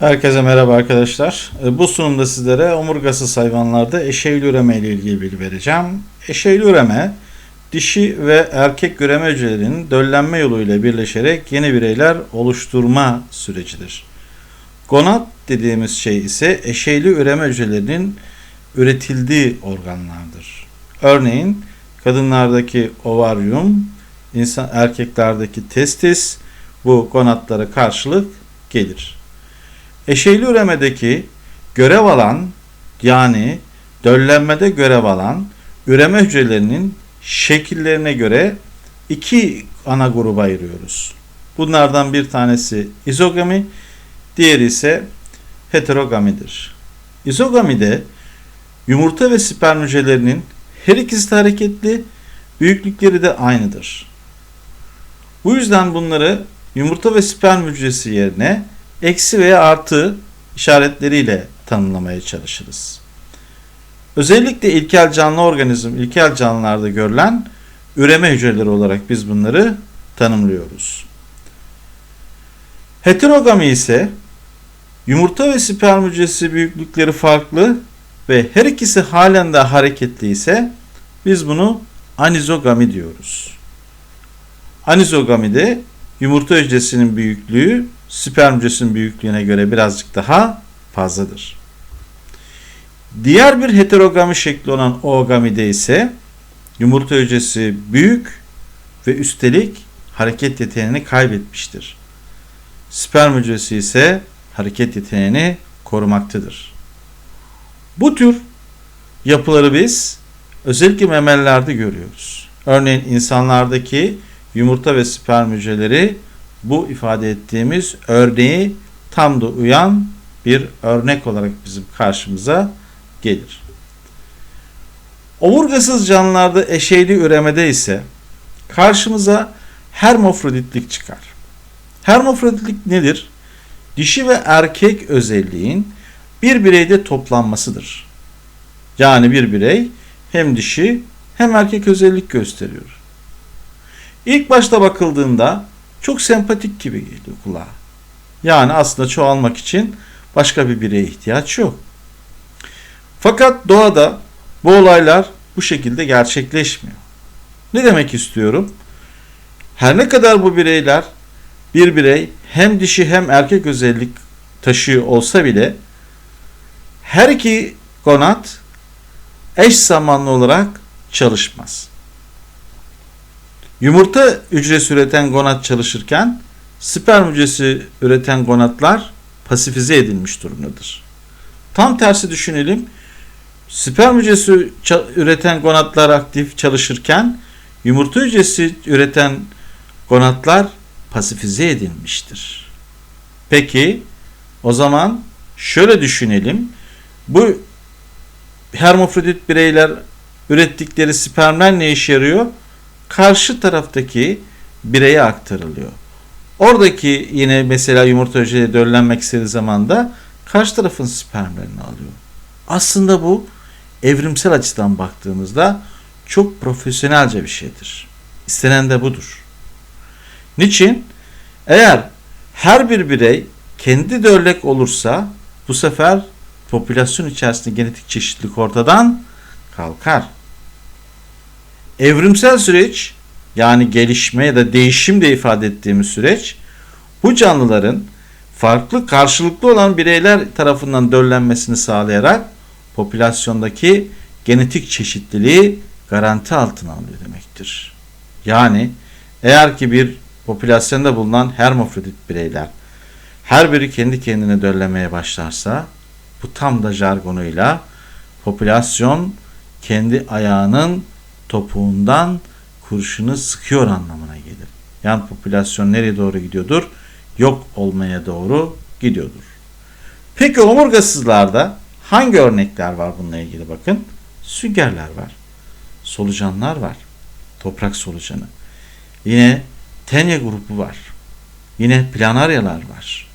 Herkese merhaba arkadaşlar. E, Bu sunumda sizlere omurgasız hayvanlarda eşeyli üreme ile ilgili bilgi vereceğim. Eşeyli üreme, dişi ve erkek üreme hücrelerinin döllenme yoluyla birleşerek yeni bireyler oluşturma sürecidir. Gonad dediğimiz şey ise eşeyli üreme hücrelerinin üretildiği organlardır. Örneğin kadınlardaki ovaryum, insan erkeklerdeki testis bu gonadlara karşılık gelir. Eşeyli üremedeki görev alan yani döllenmede görev alan üreme hücrelerinin şekillerine göre iki ana gruba ayırıyoruz. Bunlardan bir tanesi izogami, diğeri ise heterogamidir. İzogamide yumurta ve sperm hücrelerinin her ikisi de hareketli, büyüklükleri de aynıdır. Bu yüzden bunları yumurta ve sperm hücresi yerine eksi veya artı işaretleriyle tanımlamaya çalışırız. Özellikle ilkel canlı organizm, ilkel canlılarda görülen üreme hücreleri olarak biz bunları tanımlıyoruz. Heterogami ise yumurta ve sperm hücresi büyüklükleri farklı ve her ikisi halen de hareketli ise biz bunu anizogami diyoruz. Anizogamide yumurta hücresinin büyüklüğü sperm hücresinin büyüklüğüne göre birazcık daha fazladır. Diğer bir heterogami şekli olan oogamide ise yumurta hücresi büyük ve üstelik hareket yeteneğini kaybetmiştir. Sperm hücresi ise hareket yeteneğini korumaktadır. Bu tür yapıları biz özellikle memelilerde görüyoruz. Örneğin insanlardaki yumurta ve sperm hücreleri bu ifade ettiğimiz örneği tam da uyan bir örnek olarak bizim karşımıza gelir. Omurgasız canlılarda eşeyli üremede ise karşımıza hermafroditlik çıkar. Hermafroditlik nedir? Dişi ve erkek özelliğin bir bireyde toplanmasıdır. Yani bir birey hem dişi hem erkek özellik gösteriyor. İlk başta bakıldığında çok sempatik gibi geliyor kulağa. Yani aslında çoğalmak için başka bir bireye ihtiyaç yok. Fakat doğada bu olaylar bu şekilde gerçekleşmiyor. Ne demek istiyorum? Her ne kadar bu bireyler bir birey hem dişi hem erkek özellik taşıyor olsa bile her iki gonad eş zamanlı olarak çalışmaz. Yumurta hücresi üreten gonad çalışırken sperm hücresi üreten gonadlar pasifize edilmiş durumdadır. Tam tersi düşünelim. Sperm hücresi üreten gonadlar aktif çalışırken yumurta hücresi üreten gonadlar pasifize edilmiştir. Peki o zaman şöyle düşünelim. Bu hermafrodit bireyler ürettikleri spermler ne işe yarıyor? Karşı taraftaki bireye aktarılıyor. Oradaki yine mesela yumurta hücreleri döllenmek istediği zaman da karşı tarafın spermlerini alıyor. Aslında bu evrimsel açıdan baktığımızda çok profesyonelce bir şeydir. İstenen de budur. Niçin? Eğer her bir birey kendi döllek olursa bu sefer popülasyon içerisinde genetik çeşitlilik ortadan kalkar. Evrimsel süreç yani gelişme ya da değişim de ifade ettiğimiz süreç bu canlıların farklı karşılıklı olan bireyler tarafından döllenmesini sağlayarak popülasyondaki genetik çeşitliliği garanti altına alıyor demektir. Yani eğer ki bir popülasyonda bulunan hermafrodit bireyler her biri kendi kendine döllemeye başlarsa bu tam da jargonuyla popülasyon kendi ayağının topuğundan kurşunu sıkıyor anlamına gelir. Yani popülasyon nereye doğru gidiyordur? Yok olmaya doğru gidiyordur. Peki omurgasızlarda hangi örnekler var bununla ilgili bakın. Süngerler var. Solucanlar var. Toprak solucanı. Yine tenye grubu var. Yine planaryalar var.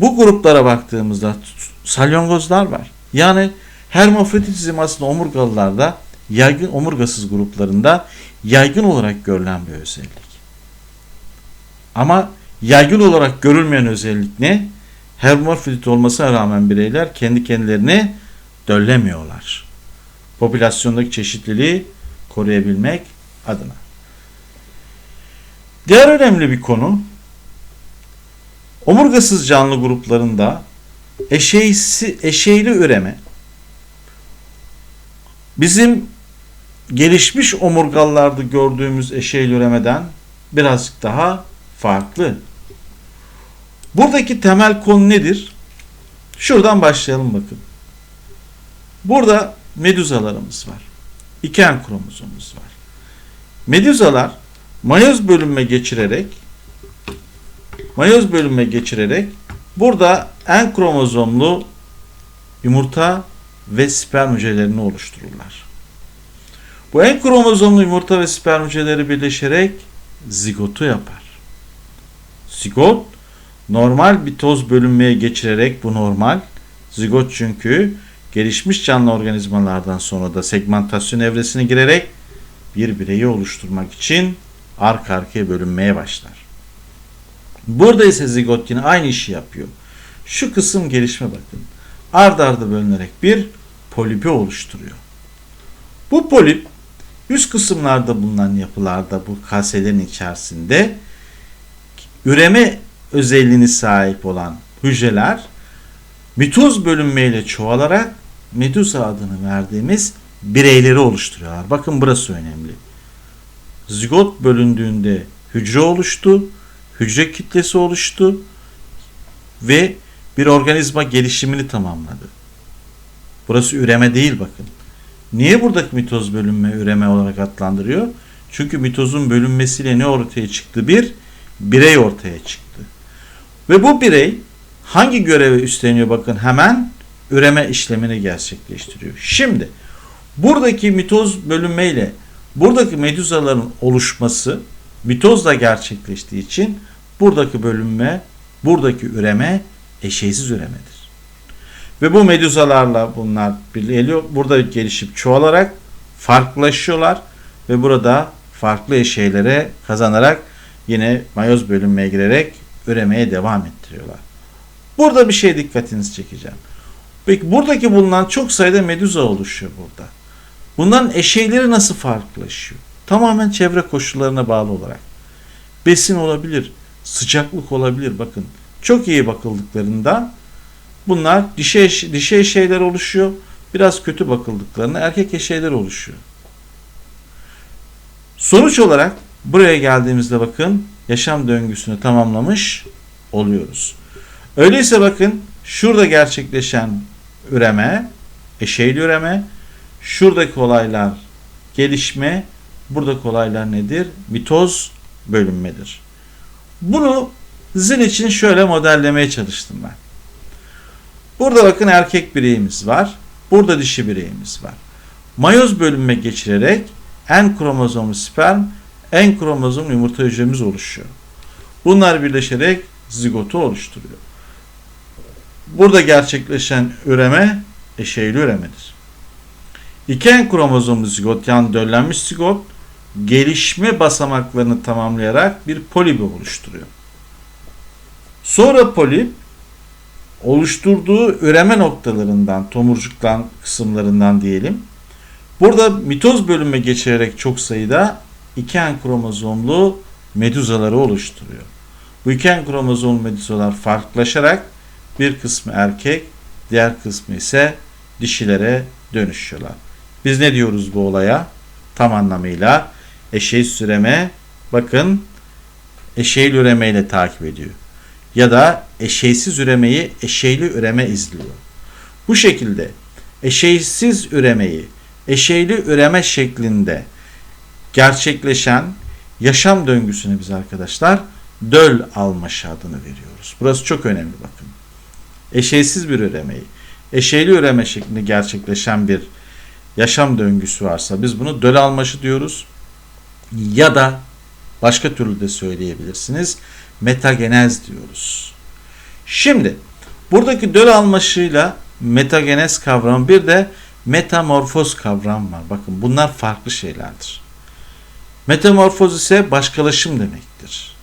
Bu gruplara baktığımızda salyangozlar var. Yani hermafroditizm aslında omurgalılarda yaygın omurgasız gruplarında yaygın olarak görülen bir özellik. Ama yaygın olarak görülmeyen özellik ne? hermafrodit olmasına rağmen bireyler kendi kendilerini döllemiyorlar. Popülasyondaki çeşitliliği koruyabilmek adına. Diğer önemli bir konu omurgasız canlı gruplarında eşeysi, eşeyli üreme bizim gelişmiş omurgalılarda gördüğümüz üremeden birazcık daha farklı. Buradaki temel konu nedir? Şuradan başlayalım bakın. Burada meduzalarımız var. İken kromozomumuz var. Meduzalar mayoz bölünme geçirerek mayoz bölünme geçirerek burada en kromozomlu yumurta ve sperm hücrelerini oluştururlar. Bu en kromozomlu yumurta ve sperm hücreleri birleşerek zigotu yapar. Zigot normal bir toz bölünmeye geçirerek bu normal. Zigot çünkü gelişmiş canlı organizmalardan sonra da segmentasyon evresine girerek bir bireyi oluşturmak için arka arkaya bölünmeye başlar. Burada ise zigot yine aynı işi yapıyor. Şu kısım gelişme bakın. Ard arda bölünerek bir polipi oluşturuyor. Bu polip üst kısımlarda bulunan yapılarda bu kaselerin içerisinde üreme özelliğini sahip olan hücreler mitoz bölünmeyle çoğalarak medusa adını verdiğimiz bireyleri oluşturuyorlar. Bakın burası önemli. Zigot bölündüğünde hücre oluştu, hücre kitlesi oluştu ve bir organizma gelişimini tamamladı. Burası üreme değil bakın. Niye buradaki mitoz bölünme üreme olarak adlandırıyor? Çünkü mitozun bölünmesiyle ne ortaya çıktı? Bir birey ortaya çıktı. Ve bu birey hangi görevi üstleniyor bakın hemen üreme işlemini gerçekleştiriyor. Şimdi buradaki mitoz bölünmeyle buradaki meduzaların oluşması mitozla gerçekleştiği için buradaki bölünme, buradaki üreme eşeysiz üremedir. Ve bu meduzalarla bunlar birleşiyor. Burada gelişip çoğalarak farklılaşıyorlar ve burada farklı eşeğlere kazanarak yine mayoz bölünmeye girerek üremeye devam ettiriyorlar. Burada bir şey dikkatinizi çekeceğim. Peki buradaki bulunan çok sayıda meduza oluşuyor burada. Bunların eşeyleri nasıl farklılaşıyor? Tamamen çevre koşullarına bağlı olarak. Besin olabilir, sıcaklık olabilir. Bakın çok iyi bakıldıklarında bunlar dişi, eş, dişi eşeyler oluşuyor. Biraz kötü bakıldıklarında erkek eşeyler oluşuyor. Sonuç olarak buraya geldiğimizde bakın yaşam döngüsünü tamamlamış oluyoruz. Öyleyse bakın şurada gerçekleşen üreme, eşeyli üreme, şuradaki olaylar gelişme, buradaki olaylar nedir? Mitoz bölünmedir. Bunu zil için şöyle modellemeye çalıştım ben. Burada bakın erkek bireyimiz var. Burada dişi bireyimiz var. Mayoz bölünme geçirerek en kromozomlu sperm, en kromozomlu yumurta hücremiz oluşuyor. Bunlar birleşerek zigotu oluşturuyor. Burada gerçekleşen üreme eşeyli üremedir. İki en kromozomlu zigot yani döllenmiş zigot gelişme basamaklarını tamamlayarak bir polibi oluşturuyor. Sonra polip oluşturduğu üreme noktalarından, tomurcuktan kısımlarından diyelim. Burada mitoz bölünme geçirerek çok sayıda iki kromozomlu meduzaları oluşturuyor. Bu iki kromozomlu meduzalar farklılaşarak bir kısmı erkek, diğer kısmı ise dişilere dönüşüyorlar. Biz ne diyoruz bu olaya? Tam anlamıyla eşeği süreme bakın eşeğli üremeyle takip ediyor. Ya da eşeğsiz üremeyi eşeğli üreme izliyor. Bu şekilde eşeğsiz üremeyi eşeğli üreme şeklinde gerçekleşen yaşam döngüsünü biz arkadaşlar döl almaşı adını veriyoruz. Burası çok önemli bakın. Eşeğsiz bir üremeyi eşeğli üreme şeklinde gerçekleşen bir yaşam döngüsü varsa biz bunu döl almaşı diyoruz. Ya da başka türlü de söyleyebilirsiniz. Metagenez diyoruz. Şimdi buradaki döl almaşıyla metagenez kavramı bir de metamorfoz kavram var. Bakın bunlar farklı şeylerdir. Metamorfoz ise başkalaşım demektir.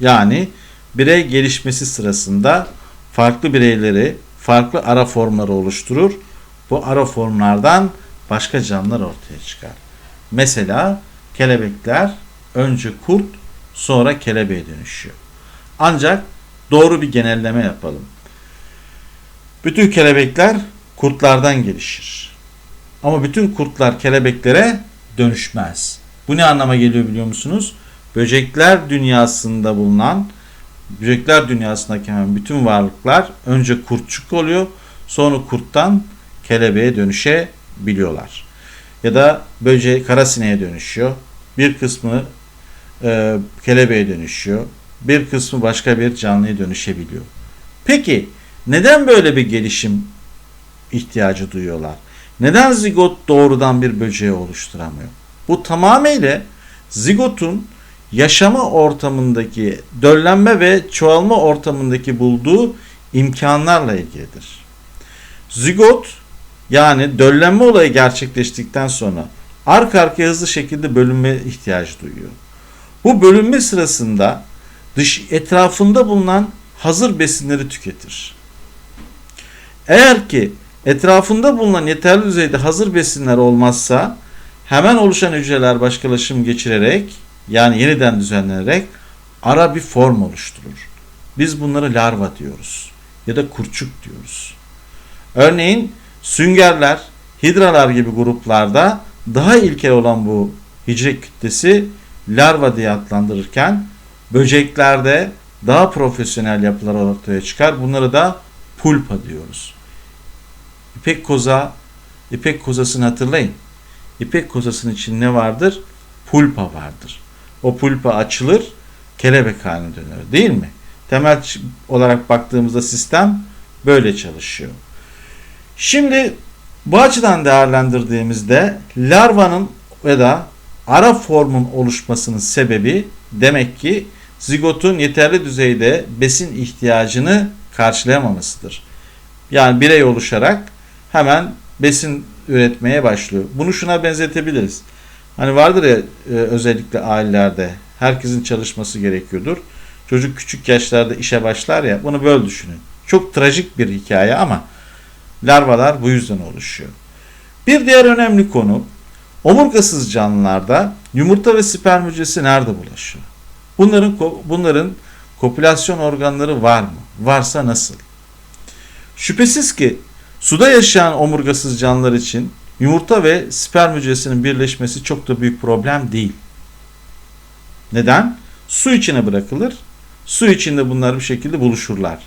Yani birey gelişmesi sırasında farklı bireyleri, farklı ara formları oluşturur. Bu ara formlardan başka canlılar ortaya çıkar. Mesela kelebekler önce kurt, sonra kelebeğe dönüşüyor. Ancak doğru bir genelleme yapalım. Bütün kelebekler kurtlardan gelişir. Ama bütün kurtlar kelebeklere dönüşmez. Bu ne anlama geliyor biliyor musunuz? Böcekler dünyasında bulunan, böcekler dünyasındaki hemen bütün varlıklar önce kurtçuk oluyor, sonra kurttan kelebeğe dönüşebiliyorlar. Ya da böceği karasineğe dönüşüyor. Bir kısmı e, kelebeğe dönüşüyor. Bir kısmı başka bir canlıya dönüşebiliyor. Peki neden böyle bir gelişim ihtiyacı duyuyorlar? Neden zigot doğrudan bir böceği oluşturamıyor? Bu tamamıyla zigotun yaşama ortamındaki döllenme ve çoğalma ortamındaki bulduğu imkanlarla ilgilidir. Zigot yani döllenme olayı gerçekleştikten sonra arka arkaya hızlı şekilde bölünme ihtiyacı duyuyor. Bu bölünme sırasında dış etrafında bulunan hazır besinleri tüketir. Eğer ki etrafında bulunan yeterli düzeyde hazır besinler olmazsa hemen oluşan hücreler başkalaşım geçirerek yani yeniden düzenlenerek ara bir form oluşturur. Biz bunlara larva diyoruz ya da kurçuk diyoruz. Örneğin süngerler, hidralar gibi gruplarda daha ilkel olan bu hücre kütlesi larva diye adlandırırken böceklerde daha profesyonel yapılar ortaya çıkar. Bunları da pulpa diyoruz. İpek koza, ipek kozasını hatırlayın. İpek kozasının için ne vardır? Pulpa vardır. O pulpa açılır, kelebek haline dönür değil mi? Temel olarak baktığımızda sistem böyle çalışıyor. Şimdi bu açıdan değerlendirdiğimizde larvanın ya da ara formun oluşmasının sebebi demek ki zigotun yeterli düzeyde besin ihtiyacını karşılayamamasıdır. Yani birey oluşarak hemen besin üretmeye başlıyor. Bunu şuna benzetebiliriz. Hani vardır ya e, özellikle ailelerde herkesin çalışması gerekiyordur. Çocuk küçük yaşlarda işe başlar ya bunu böyle düşünün. Çok trajik bir hikaye ama larvalar bu yüzden oluşuyor. Bir diğer önemli konu omurgasız canlılarda yumurta ve sperm hücresi nerede bulaşıyor? Bunların bunların kopülasyon organları var mı? Varsa nasıl? Şüphesiz ki suda yaşayan omurgasız canlılar için yumurta ve sperm hücresinin birleşmesi çok da büyük problem değil. Neden? Su içine bırakılır. Su içinde bunlar bir şekilde buluşurlar.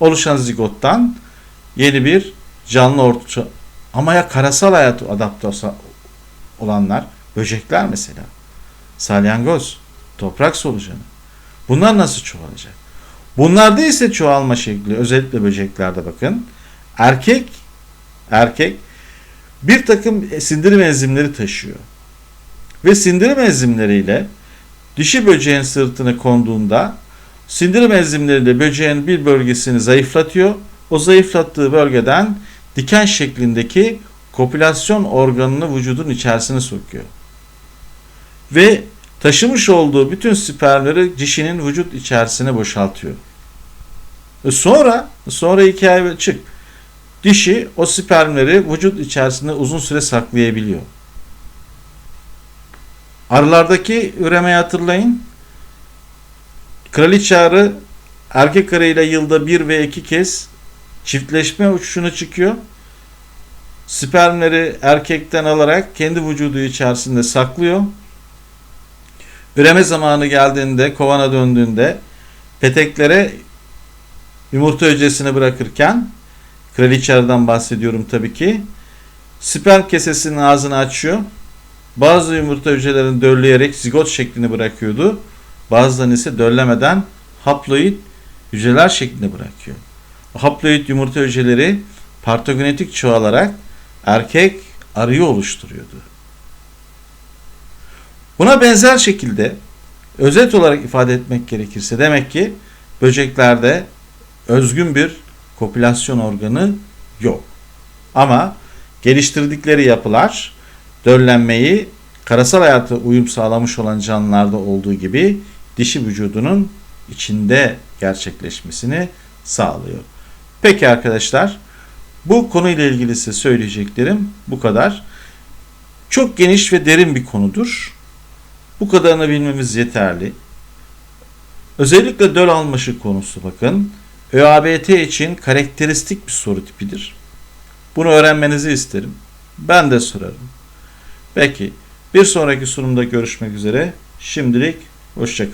Oluşan zigottan yeni bir canlı ortaya ama ya karasal hayat adapte olanlar böcekler mesela salyangoz toprak solucanı bunlar nasıl çoğalacak? Bunlarda ise çoğalma şekli özellikle böceklerde bakın erkek erkek bir takım sindirim enzimleri taşıyor. Ve sindirim enzimleriyle dişi böceğin sırtına konduğunda sindirim enzimleriyle böceğin bir bölgesini zayıflatıyor. O zayıflattığı bölgeden diken şeklindeki kopülasyon organını vücudun içerisine sokuyor. Ve taşımış olduğu bütün spermleri dişinin vücut içerisine boşaltıyor. E sonra, sonra hikaye çık. Dişi o spermleri vücut içerisinde uzun süre saklayabiliyor. Arılardaki üremeyi hatırlayın. Kraliçe arı erkek arıyla yılda bir ve iki kez çiftleşme uçuşuna çıkıyor. Spermleri erkekten alarak kendi vücudu içerisinde saklıyor. Üreme zamanı geldiğinde, kovana döndüğünde peteklere yumurta hücresini bırakırken kraliçe arıdan bahsediyorum tabii ki. Sperm kesesinin ağzını açıyor. Bazı yumurta hücrelerini dölleyerek zigot şeklini bırakıyordu. Bazılarını ise döllemeden haploid hücreler şeklinde bırakıyor. Haploid yumurta hücreleri partogenetik çoğalarak erkek arıyı oluşturuyordu. Buna benzer şekilde özet olarak ifade etmek gerekirse demek ki böceklerde özgün bir kopülasyon organı yok. Ama geliştirdikleri yapılar döllenmeyi karasal hayata uyum sağlamış olan canlılarda olduğu gibi dişi vücudunun içinde gerçekleşmesini sağlıyor. Peki arkadaşlar. Bu konuyla ilgili size söyleyeceklerim bu kadar. Çok geniş ve derin bir konudur. Bu kadarını bilmemiz yeterli. Özellikle döl almaşı konusu bakın. ÖABT için karakteristik bir soru tipidir. Bunu öğrenmenizi isterim. Ben de sorarım. Peki bir sonraki sunumda görüşmek üzere. Şimdilik hoşçakalın.